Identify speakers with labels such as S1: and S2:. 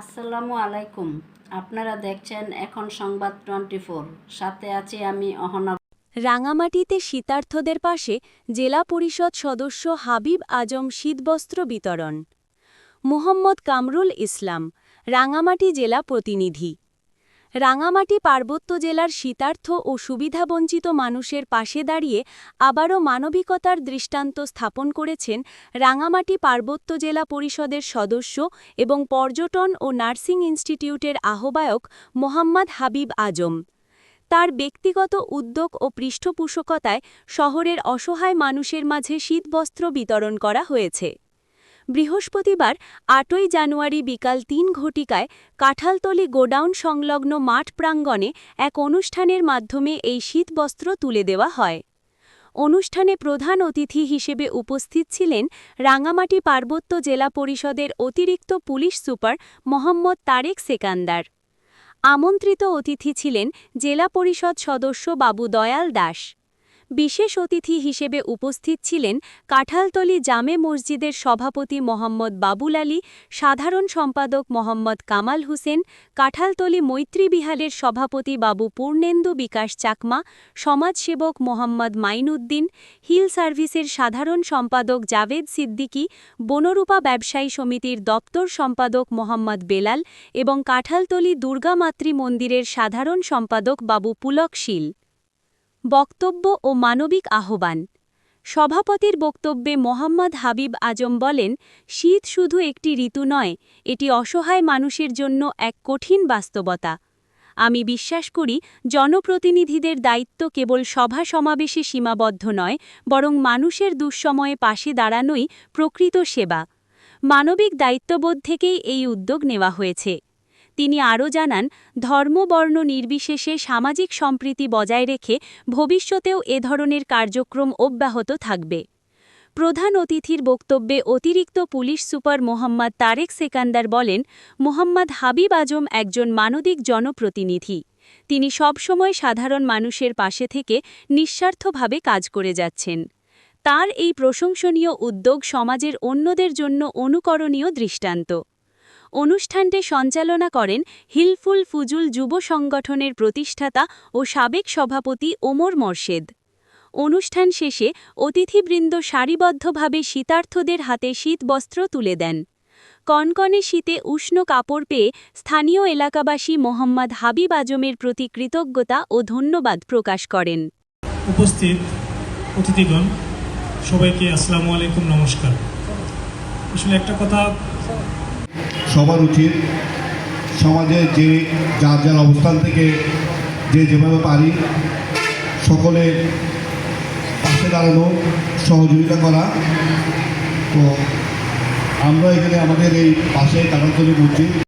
S1: আসসালামু আলাইকুম। আপনারা দেখছেন এখন সংবাদ টোয়েন্টি সাথে আছি আমি অহনা।
S2: রাঙামাটিতে শীতার্থদের পাশে জেলা পরিষদ সদস্য হাবিব আজম শীতবস্ত্র বিতরণ। মুহম্মদ কামরুল ইসলাম, রাঙামাটি জেলা প্রতিনিধি। রাঙামাটি পার্বত্য জেলার শীতার্থ ও সুবিধাবঞ্চিত মানুষের পাশে দাঁড়িয়ে আবারও মানবিকতার দৃষ্টান্ত স্থাপন করেছেন রাঙামাটি পার্বত্য জেলা পরিষদের সদস্য এবং পর্যটন ও নার্সিং ইনস্টিটিউটের আহ্বায়ক মোহাম্মদ হাবিব আজম। তার ব্যক্তিগত উদ্যোগ ও পৃষ্ঠপোষকতায় শহরের অসহায় মানুষের মাঝে শীতবস্ত্র বিতরণ করা হয়েছে। বৃহস্পতিবার, আটই জানুয়ারি বিকাল তিন ঘটিকায় কাঁঠালতলি গোডাউন সংলগ্ন মাঠ প্রাঙ্গণে এক অনুষ্ঠানের মাধ্যমে এই শীতবস্ত্র তুলে দেওয়া হয়। অনুষ্ঠানে প্রধান অতিথি হিসেবে উপস্থিত ছিলেন রাঙামাটি পার্বত্য জেলা পরিষদের অতিরিক্ত পুলিশ সুপার মোহাম্মদ তারেক সেকান্দার। আমন্ত্রিত অতিথি ছিলেন জেলা পরিষদ সদস্য বাবু দয়াল দাস। বিশেষ অতিথি হিসেবে উপস্থিত ছিলেন কাঁঠালতলি জামে মসজিদের সভাপতি মোহাম্মদ বাবুল আলী, সাধারণ সম্পাদক মোহাম্মদ কামাল হোসেন, কাঁঠালতলি মৈত্রী বিহারের সভাপতি বাবু পূর্ণেন্দু বিকাশ চাকমা, সমাজসেবক মোহাম্মদ মাইনুদ্দিন, হিল সার্ভিসের সাধারণ সম্পাদক জাভেদ সিদ্দিকী, বনরূপা ব্যবসায়ী সমিতির দপ্তর সম্পাদক মোহাম্মদ বেলাল এবং কাঁঠালতলি দুর্গামাতৃ মন্দিরের সাধারণ সম্পাদক বাবু পুলক শীল। বক্তব্য ও মানবিক আহ্বান। সভাপতির বক্তব্যে মোহাম্মদ হাবিব আজম বলেন, শীত শুধু একটি ঋতু নয়, এটি অসহায় মানুষের জন্য এক কঠিন বাস্তবতা। আমি বিশ্বাস করি, জনপ্রতিনিধিদের দায়িত্ব কেবল সভা সমাবেশে সীমাবদ্ধ নয়, বরং মানুষের দুঃসময়ে পাশে দাঁড়ানোই প্রকৃত সেবা। মানবিক দায়িত্ববোধ থেকেই এই উদ্যোগ নেওয়া হয়েছে। তিনি আরও জানান ধর্মবর্ণ নির্বিশেষে সামাজিক সম্প্রীতি বজায় রেখে ভবিষ্যতেও এ ধরনের কার্যক্রম অব্যাহত থাকবে। প্রধান অতিথির বক্তব্যে অতিরিক্ত পুলিশ সুপার মোহাম্মদ তারেক সেকান্দার বলেন, মোহাম্মদ হাবিব আজম একজন মানবিক জনপ্রতিনিধি। তিনি সবসময় সাধারণ মানুষের পাশে থেকে নিঃস্বার্থভাবে কাজ করে যাচ্ছেন। তার এই প্রশংসনীয় উদ্যোগ সমাজের অন্যদের জন্য অনুকরণীয় দৃষ্টান্ত। অনুষ্ঠানটি সঞ্চালনা করেন হিলফুল ফুজুল যুব সংগঠনের প্রতিষ্ঠাতা ও সাবেক সভাপতি ওমর মর্শেদ। অনুষ্ঠান শেষে অতিথিবৃন্দ সারিবদ্ধভাবে শীতার্থদের হাতে শীতবস্ত্র তুলে দেন। কনকনে শীতে উষ্ণ কাপড় পেয়ে স্থানীয় এলাকাবাসী মোহাম্মদ হাবিব আজমের প্রতি কৃতজ্ঞতা ও ধন্যবাদ প্রকাশ করেন।
S3: উপস্থিত অতিথিগণ, সবাইকে আসসালামু আলাইকুম, নমস্কার। আসলে একটা কথা
S4: সবার উচিত সমাজে যে যার যার অবস্থান থেকে যে যেভাবে পারি সকলে পাশে দাঁড়ানো, সহযোগিতা করা। তো আমরা এখানে আমাদের এই পাশে কাটাতলি মসজিদ।